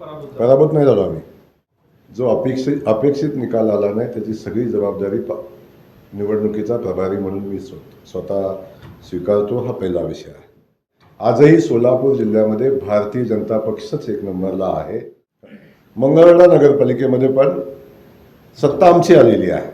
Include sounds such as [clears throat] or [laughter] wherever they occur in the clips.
पराभूत नाही झालो आम्ही. जो अपेक्षित अपेक्षित निकाल आला नाही त्याची सगळी जबाबदारी निवडणुकीचा प्रभारी म्हणून मी स्वतः स्वीकारतो हा पहिला विषय आहे. आजही सोलापूर जिल्ह्यामध्ये भारतीय जनता पक्षच एक नंबरला आहे. मंगळवेढा नगरपालिकेमध्ये पण सत्ता आमची आलेली आहे.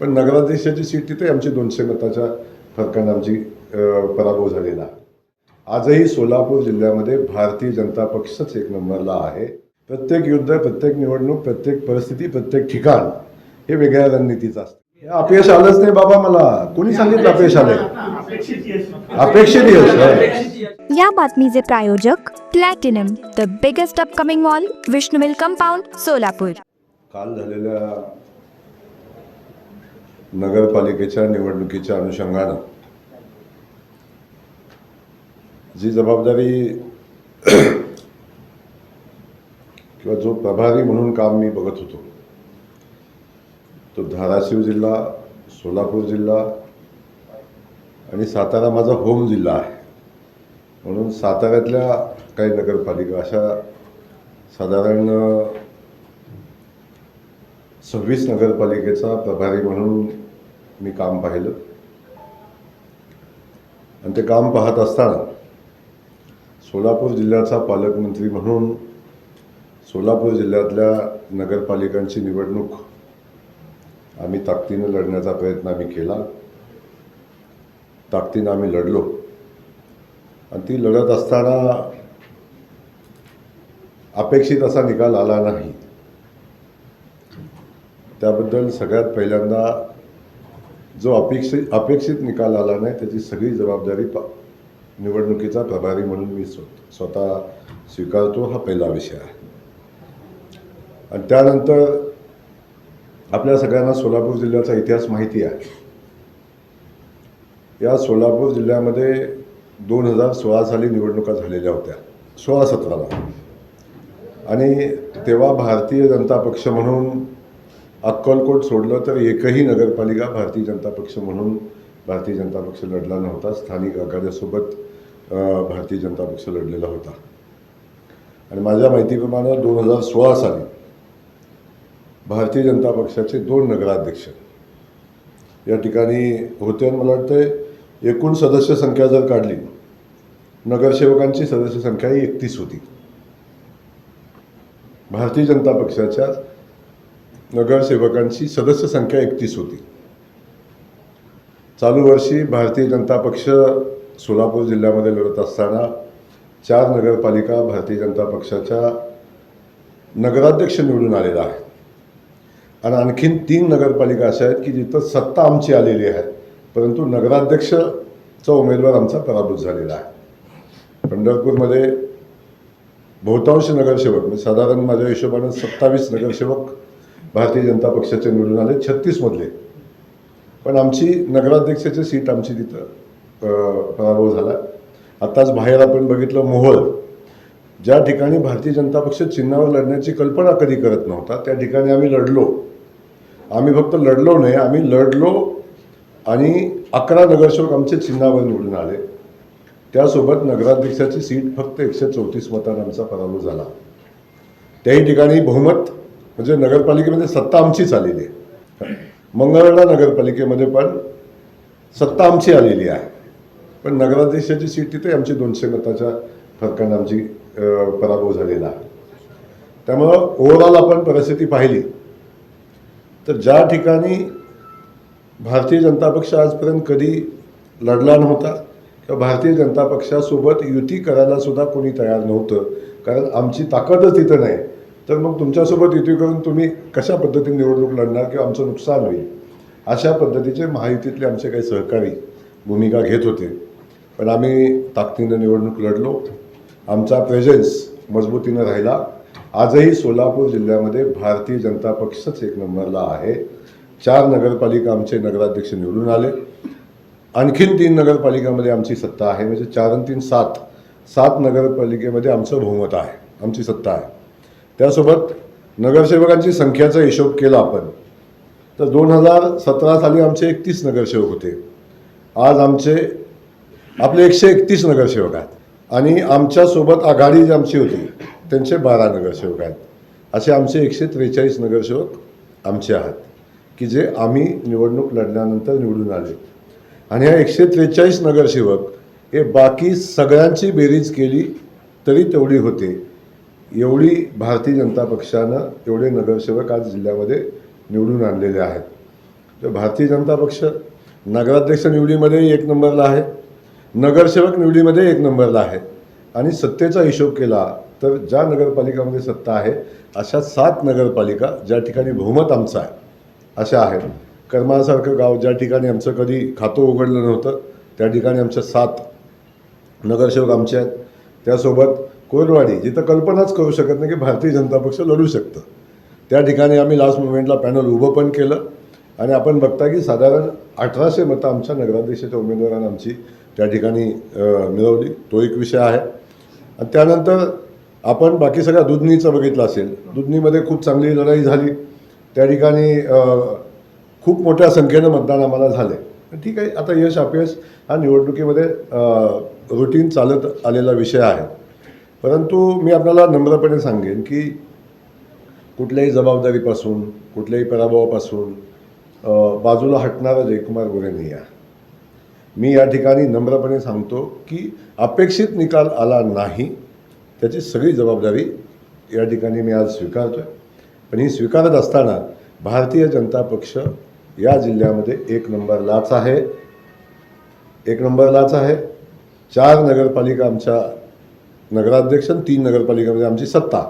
पण नगराध्यक्षाची सीट तिथे आमची दोनशे मताच्या फरकाने आमची पराभव झालेला आहे. आजही सोलापूर जिल्ह्यामध्ये भारतीय जनता पक्षच एक नंबरला आहे. प्रत्येक युद्ध प्रत्येक निवडणूक प्रत्येक परिस्थिती प्रत्येक ठिकाण हे वेगळ्या रणनीतीचं असतं. अपयश आलंच नाही बाबा मला. कोणी सांगितलं अपयश आलंय. अपेक्षित यश या बातमीचे प्रायोजक platinum the biggest upcoming mall विष्णुविल compound Solapur. काल झालेल्या नगरपालिकेच्या निवडणुकीच्या अनुषंगानं जी जबाबदारी [clears throat] किंवा जो प्रभारी म्हणून काम मी बघत होतो. तो धाराशिव जिल्हा सोलापूर जिल्हा आणि सातारा माझा होम जिल्हा आहे. म्हणून साताऱ्यातल्या काही नगरपालिका अशा साधारण सव्वीस नगरपालिकेचा प्रभारी म्हणून मी काम पाहिलं. आणि ते काम पाहत असताना सोलापूर जिल्ह्याचा पालकमंत्री म्हणून सोलापूर जिल्ह्यातल्या नगरपालिकांची निवडणूक आम्ही ताकदीनं लढण्याचा प्रयत्न आम्ही केला. ताकदीनं आम्ही लढलो. आणि ती लढत असताना अपेक्षित असा निकाल आला नाही. त्याबद्दल सगळ्यात पहिल्यांदा जो अपेक्षित अपेक्षित निकाल आला नाही त्याची सगळी जबाबदारी पा निवडणुकीचा प्रभारी म्हणून मी स्व स्वतः स्वीकारतो हा पहिला विषय आहे. आणि त्यानंतर आपल्या सगळ्यांना सोलापूर जिल्ह्याचा इतिहास माहिती आहे. या सोलापूर जिल्ह्यामध्ये दोन हजार सोळा साली निवडणुका झालेल्या होत्या सोळा सतराला. आणि तेव्हा भारतीय जनता पक्ष म्हणून अक्कलकोट सोडलं तर एकही नगरपालिका भारतीय जनता पक्ष म्हणून भारतीय जनता पक्ष लढला नव्हता. स्थानिक आघाड्यासोबत भारतीय जनता पक्ष लढलेला होता. आणि माझ्या माहितीप्रमाणे दोन हजार सोळा साली भारतीय जनता पक्षाचे दोन नगराध्यक्ष या ठिकाणी होते आणि मला वाटतं एकूण सदस्य संख्या जर काढली नगरसेवकांची सदस्य संख्या ही एकतीस होती. भारतीय जनता पक्षाच्या नगरसेवकांची सदस्य संख्या एकतीस होती. चालू वर्षी भारतीय जनता पक्ष सोलापूर जिल्ह्यामध्ये लढत असताना चार नगरपालिका भारतीय जनता पक्षाच्या नगराध्यक्ष निवडून आलेला आहे आणि आणखीन तीन नगरपालिका अशा आहेत की जिथं सत्ता आमची आलेली आहे परंतु नगराध्यक्षचा उमेदवार आमचा पराभूत झालेला आहे. पंढरपूरमध्ये बहुतांश नगरसेवक म्हणजे साधारण माझ्या हिशोबानं सत्तावीस नगरसेवक भारतीय जनता पक्षाचे निवडून आले छत्तीसमधले. पण आमची नगराध्यक्षाची सीट आमची तिथं. पराभव झाला. आत्ताच बाहेर आपण बघितलं मोहोळ. ज्या ठिकाणी भारतीय जनता पक्ष चिन्हावर लढण्याची कल्पना कधी करत नव्हता त्या ठिकाणी आम्ही लढलो. आम्ही फक्त लढलो नाही आम्ही लढलो आणि अकरा नगरसेवक आमचे चिन्हावर निवडून आले. त्यासोबत नगराध्यक्षाची सीट फक्त एकशे चौतीस मतांना आमचा पराभव झाला. त्याही ठिकाणी बहुमत म्हणजे नगरपालिकेमध्ये सत्ता आमचीच आलेली आहे. मंगळवेढा नगरपालिकेमध्ये पण सत्ता आमची आलेली आहे. पण नगराध्यक्षाची सीट तिथे आमची दोनशे मताच्या फरकानं आमची पराभव झालेला आहे. त्यामुळं ओव्हरऑल आपण परिस्थिती पाहिली. तर ज्या ठिकाणी भारतीय जनता पक्ष आजपर्यंत कधी लढला नव्हता किंवा भारतीय जनता पक्षासोबत युती करायला सुद्धा कोणी तयार नव्हतं कारण आमची ताकदच तिथं नाही. तर मग तुमच्यासोबत युती करून तुम्ही कशा पद्धतीने निवडणूक लढणार किंवा आमचं नुकसान होईल अशा पद्धतीचे महायुतीतले आमचे काही सहकारी भूमिका घेत होते. पण आम्ही ताकदीनं निवडणूक लढलो. आमचा प्रेझेन्स मजबूतीनं राहिला. आजही सोलापूर जिल्ह्यामध्ये भारतीय जनता पक्षच एक नंबरला आहे. चार नगरपालिका आमचे नगराध्यक्ष निवडून आले. आणखीन तीन नगरपालिकामध्ये आमची सत्ता आहे. म्हणजे चार आणि तीन सात. सात नगरपालिकेमध्ये आमचं बहुमत आहे. आमची सत्ता आहे. त्यासोबत नगरसेवकांची संख्याचा हिशोब केला आपण. तर दोन हजार सतरा साली आमचे एकतीस नगरसेवक होते. आज आमचे आपले एकशे एकतीस नगरसेवक आहेत. आणि आमच्यासोबत आघाडी जी आमची होती त्यांचे बारा नगरसेवक आहेत. असे आमचे एकशे त्रेचाळीस नगरसेवक आमचे आहात की जे आम्ही निवडणूक लढल्यानंतर निवडून आले. आणि ह्या एकशे त्रेचाळीस नगरसेवक हे बाकी सगळ्यांची बेरीज केली तरी तेवढी होते. एवढी भारतीय जनता पक्षानं एवढे नगरसेवक आज जिल्ह्यामध्ये निवडून आणलेले आहेत. तर भारतीय जनता पक्ष नगराध्यक्ष निवडीमध्ये एक नंबरला आहे. नगरसेवक निवडीमध्ये एक नंबरला आहे. आणि सत्तेचा हिशोब केला तर ज्या नगरपालिकामध्ये सत्ता आहे अशा सात नगरपालिका ज्या ठिकाणी बहुमत आमचं आहे अशा आहेत. कर्मासारखं गाव ज्या ठिकाणी आमचं कधी खातं उघडलं नव्हतं त्या ठिकाणी आमच्या सात नगरसेवक आमचे आहेत. त्यासोबत कोरवाडी जिथं कल्पनाच करू शकत नाही की भारतीय जनता पक्ष लढू शकतं. त्या ठिकाणी आम्ही लास्ट मुवमेंटला पॅनल उभं पण केलं. आणि आपण बघता की साधारण अठराशे मतं आमच्या नगराध्यक्षाच्या उमेदवारांना आमची त्या ठिकाणी मिळवली. तो एक विषय आहे. आणि त्यानंतर आपण बाकी सगळ्या दुधनीचं बघितलं असेल. दुधनीमध्ये खूप चांगली लढाई झाली. त्या ठिकाणी खूप मोठ्या संख्येनं मतदान आम्हाला झाले. ठीक आहे आता यश अपयश हा निवडणुकीमध्ये रुटीन चालत आलेला विषय आहे. परंतु मी आपल्याला नम्रपणे सांगेन की कुठल्याही जबाबदारीपासून कुठल्याही पराभवापासून बाजूला हटणारा जयकुमार गोरे नाही आहे. मी या ठिकाणी नम्रपणे सांगतो की अपेक्षित निकाल आला नाही त्याची सगळी जबाबदारी या ठिकाणी मी आज स्वीकारतो आहे पण ही स्वीकारत असताना भारतीय जनता पक्ष या जिल्ह्यामध्ये एक नंबरलाच आहे. एक नंबरलाच आहे. चार नगरपालिका आमच्या नगराध्यक्ष आणि तीन नगरपालिकामध्ये आमची सत्ता.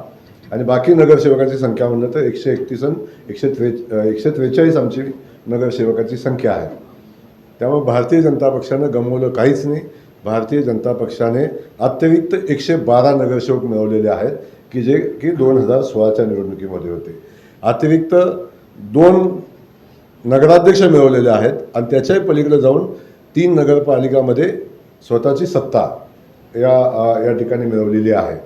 आणि बाकी नगरसेवकांची संख्या म्हणलं तर एकशे एकतीस आणि एकशे त्रे एकशे त्रेचाळीस आमची नगरसेवकाची संख्या आहे. त्यामुळे भारतीय जनता पक्षानं गमवलं काहीच नाही. भारतीय जनता पक्षाने अतिरिक्त एकशे बारा नगरसेवक मिळवलेले आहेत की जे की दोन हजार सोळाच्या निवडणुकीमध्ये होते. अतिरिक्त दोन नगराध्यक्ष मिळवलेले आहेत आणि त्याच्याही पलीकडे जाऊन तीन नगरपालिकामध्ये स्वतःची सत्ता या या ठिकाणी मिळवलेली आहे.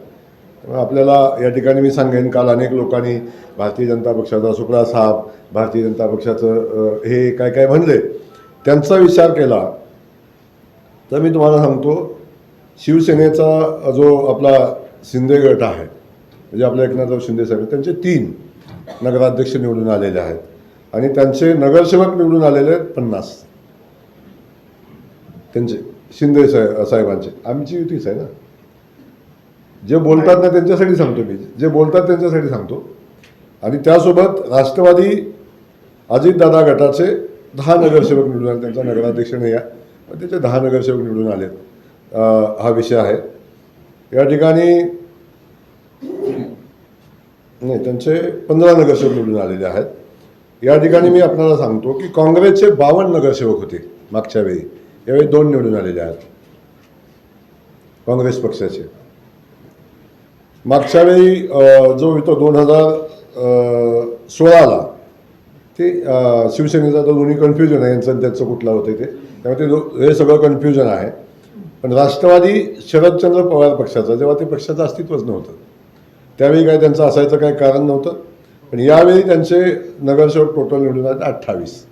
आपल्याला या ठिकाणी मी सांगेन काल अनेक लोकांनी भारतीय जनता पक्षाचा सुपडा साहेब भारतीय जनता पक्षाचं हे काय काय म्हणले त्यांचा विचार केला तर मी तुम्हाला सांगतो शिवसेनेचा जो आपला शिंदे गट आहे म्हणजे आपल्या एकनाथराव शिंदे साहेब त्यांचे तीन नगराध्यक्ष निवडून आलेले आहेत. आणि त्यांचे नगरसेवक निवडून आलेले आहेत पन्नास. त्यांचे शिंदे साहेब साहेबांचे. आमची युतीच आहे ना. जे बोलतात ना त्यांच्यासाठी सांगतो मी. जे बोलतात त्यांच्यासाठी सांगतो. आणि त्यासोबत राष्ट्रवादी अजितदादा गटाचे दहा नगरसेवक निवडून आले त्यांचा नगराध्यक्ष नाही आहे पण त्याचे दहा नगरसेवक निवडून आलेत हा विषय आहे. या ठिकाणी नाही त्यांचे पंधरा नगरसेवक निवडून आलेले आहेत. या ठिकाणी मी आपल्याला सांगतो की काँग्रेसचे बावन्न नगरसेवक होते मागच्या वेळी. यावेळी दोन निवडून आलेले आहेत. काँग्रेस पक्षाचे. मागच्या वेळी जो येतो दोन हजार सोळाला ते शिवसेनेचा तो दोन्ही कन्फ्युजन आहे यांचं त्याचं कुठलं होतं ते. त्यामुळे ते दो- हे सगळं कन्फ्युजन आहे. पण राष्ट्रवादी शरदचंद्र पवार पक्षाचा जेव्हा ते पक्षाचं अस्तित्वच नव्हतं. त्यावेळी काय त्यांचं असायचं काही कारण नव्हतं. पण यावेळी त्यांचे नगरसेवक टोटल निवडून आहेत अठ्ठावीस.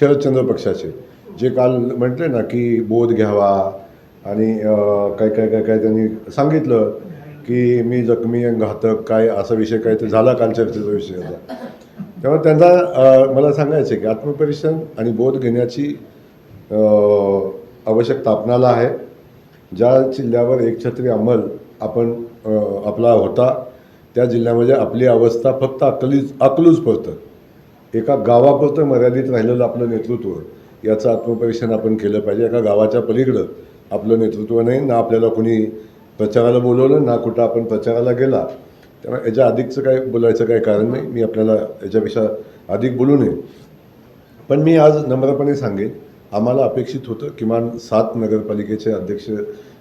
शरदचंद्र पक्षाचे. जे काल म्हटले ना की बोध घ्यावा आणि काय काय काय काय त्यांनी सांगितलं की मी जखमी आणि घातक काय असा विषय काय ते झाला काल चर्चेचा विषय होता तेव्हा त्यांना मला सांगायचं की आत्मपरीक्षण आणि बोध घेण्याची आवश्यक आवश्यकता आपणाला आहे ज्या जिल्ह्यावर एकछत्री अंमल आपण आपला होता त्या जिल्ह्यामध्ये आपली अवस्था फक्त अकलीच अकलूच पडतं एका गावापुरतं मर्यादित राहिलेलं आपलं नेतृत्व याचं आत्मपरीक्षण आपण केलं पाहिजे. एका गावाच्या पलीकडं आपलं नेतृत्व नाही ना आपल्याला कोणी प्रचाराला बोलवलं ना कुठं आपण प्रचाराला गेला. त्यामुळे याच्या अधिकचं काय बोलायचं काही कारण नाही. मी आपल्याला याच्यापेक्षा अधिक बोलू नये. पण मी आज नम्रपणे सांगेन आम्हाला अपेक्षित होतं किमान सात नगरपालिकेचे अध्यक्ष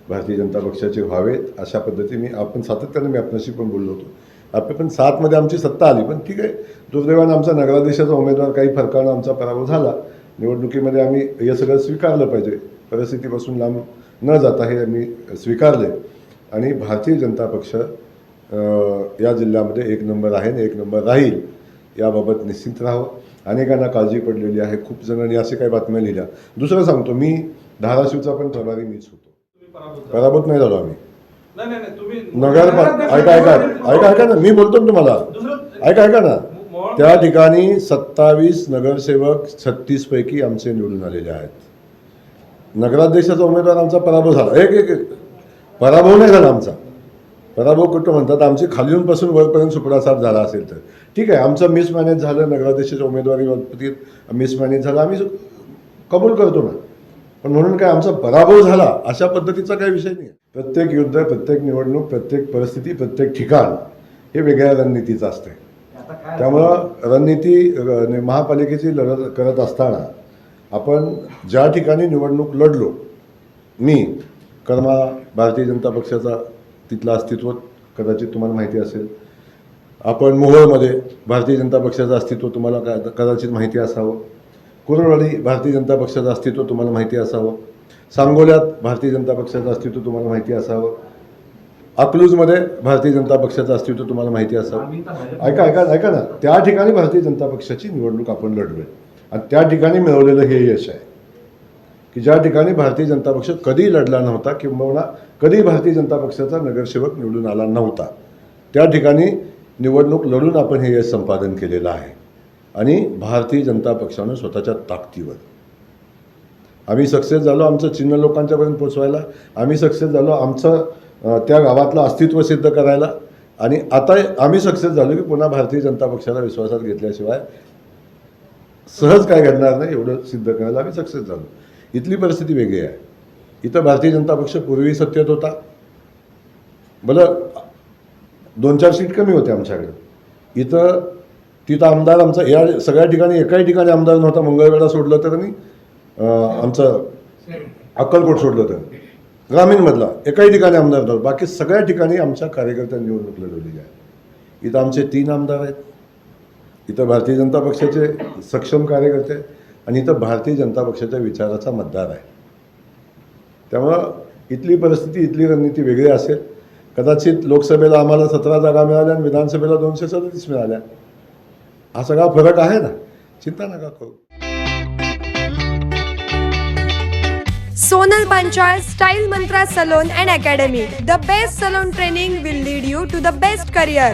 भारतीय जनता पक्षाचे व्हावेत. अशा पद्धतीने आपण सातत्याने मी आपल्याशी पण बोललो होतो. आपण पण सातमध्ये आमची सत्ता आली पण ठीक आहे. दुर्दैवानं आमचा नगराध्यक्षाचा उमेदवार काही फरकानं आमचा पराभव झाला. निवडणुकीमध्ये आम्ही हे सगळं स्वीकारलं पाहिजे. परिस्थितीपासून लांब न जाता हे आम्ही स्वीकारले. आणि भारतीय जनता पक्ष या जिल्ह्यामध्ये एक नंबर आहे आणि एक नंबर राहील याबाबत निश्चित राहावं. अनेकांना काळजी पडलेली आहे. खूप जणांनी असे काही बातम्या लिहिल्या. दुसरं सांगतो मी धाराशिवचा पण प्रभारी मीच होतो. पराभूत नाही झालो आम्ही. नाही नाही नाही, तुम्ही नगर ऐका ऐका ऐका ऐका ना मी बोलतो ना तुम्हाला. ऐका ऐका ना. त्या ठिकाणी सत्तावीस नगरसेवक छत्तीस पैकी आमचे निवडून आलेले आहेत. नगराध्यक्षाचा उमेदवार आमचा पराभव झाला. एक एक. पराभव नाही झाला आमचा. पराभव कुठं म्हणतात आमची खालीहूनपासून वरपर्यंत सुपडासाप झाला असेल तर. ठीक आहे आमचं मिसमॅनेज झालं नगराध्यक्षाच्या उमेदवारी बाबतीत मिसमॅनेज झालं. आम्ही कबूल करतो ना. पण म्हणून काय आमचा पराभव झाला अशा पद्धतीचा काही विषय नाही. प्रत्येक युद्ध प्रत्येक निवडणूक प्रत्येक परिस्थिती प्रत्येक ठिकाण हे वेगळ्या रणनीतीचं असते? त्यामुळं रणनीती महापालिकेची लढत करत असताना आपण ज्या ठिकाणी निवडणूक लढलो मी कर्मा भारतीय जनता पक्षाचा तिथलं अस्तित्व कदाचित तुम्हाला माहिती असेल. आपण मोहोळमध्ये भारतीय जनता पक्षाचं अस्तित्व तुम्हाला कदाचित माहिती असावं. कुरवाडी भारतीय जनता पक्षाचं अस्तित्व तुम्हाला माहिती असावं. सांगोल्यात भारतीय जनता पक्षाचं अस्तित्व तुम्हाला माहिती असावं. अकलूजमध्ये भारतीय जनता पक्षाचं अस्तित्व तुम्हाला माहिती असावं. ऐका ऐका ऐका ना. त्या ठिकाणी भारतीय जनता पक्षाची निवडणूक आपण लढलोय. आणि त्या ठिकाणी मिळवलेलं हे यश आहे. की ज्या ठिकाणी भारतीय जनता पक्ष कधी लढला नव्हता किंबहुना कधी भारतीय जनता पक्षाचा नगरसेवक निवडून आला नव्हता. त्या ठिकाणी निवडणूक लढून आपण हे यश संपादन केलेलं आहे. आणि भारतीय जनता पक्षानं स्वतःच्या ताकदीवर. आम्ही सक्सेस झालो आमचं चिन्ह लोकांच्यापर्यंत पोचवायला. आम्ही सक्सेस झालो आमचं त्या गावातलं अस्तित्व सिद्ध करायला. आणि आता आम्ही सक्सेस झालो की पुन्हा भारतीय जनता पक्षाला विश्वासात घेतल्याशिवाय सहज काय घडणार नाही एवढं सिद्ध करायला आम्ही सक्सेस झालो. इथली परिस्थिती वेगळी आहे. इथं भारतीय जनता पक्ष पूर्वी सत्तेत होता. बरं दोन चार सीट कमी होते आमच्याकडे. इथं तिथं आमदार आमचा या सगळ्या ठिकाणी एकाही ठिकाणी आमदार नव्हता. मंगळवेढा सोडलं तर आणि आमचं अक्कलकोट सोडलं तर. ग्रामीणमधला एकाही ठिकाणी आमदार नव्हता. बाकी सगळ्या ठिकाणी आमच्या कार्यकर्त्यांनी निवडणूक लढवलेली आहे. इथं आमचे तीन आमदार आहेत. इथं भारतीय जनता पक्षाचे सक्षम कार्यकर्ते आहेत आणि इथं भारतीय जनता पक्षाच्या विचाराचा मतदार आहे. त्यामुळं इथली परिस्थिती इथली रणनीती वेगळी असेल. कदाचित लोकसभेला आम्हाला सतरा जागा मिळाल्या आणि विधानसभेला दोनशे सदतीस मिळाल्या. हा सगळा फरक आहे ना? चिंता नका करू. Sonal Panchal style mantra salon and academy. The best salon training will lead you to the best career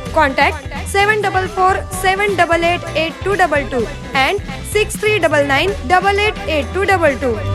Contact 744-788-8222 and 6399-888-8222.